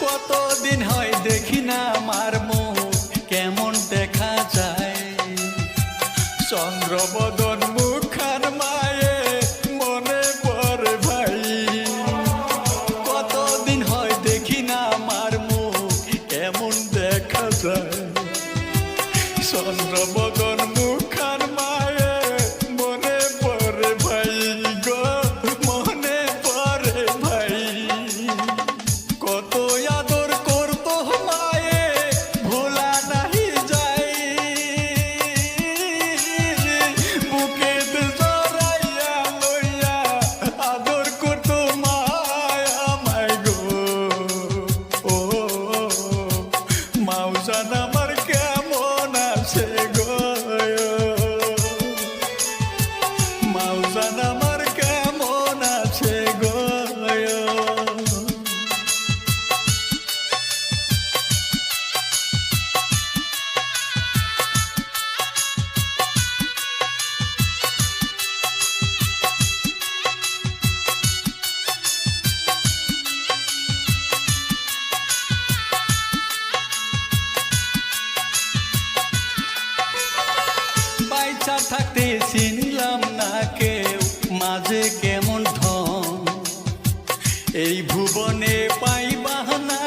কতদিন হয় দেখি না আমার মুখ কেমন দেখা যায়? চন্দ্রবদন মুখ যে কেমন ঢং এই ভুবনে পাইবা না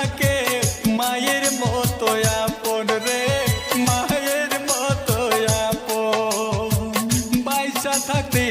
মায়ের মতো আপন রে, মায়ের মতো আপন। বাইসা থাকতে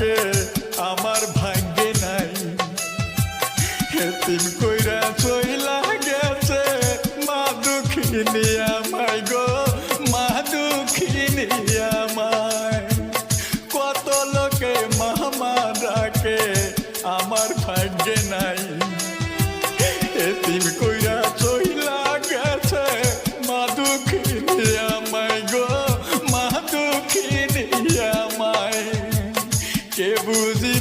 আছে, আমার ভাগ্যে নাই। হেতিম কইরা চইলা গেছে, মা দুঃখিনী আমায় গো, মা দুঃখিনী আমায়। কত লোকে মামা ডাকে, আমার বুঝি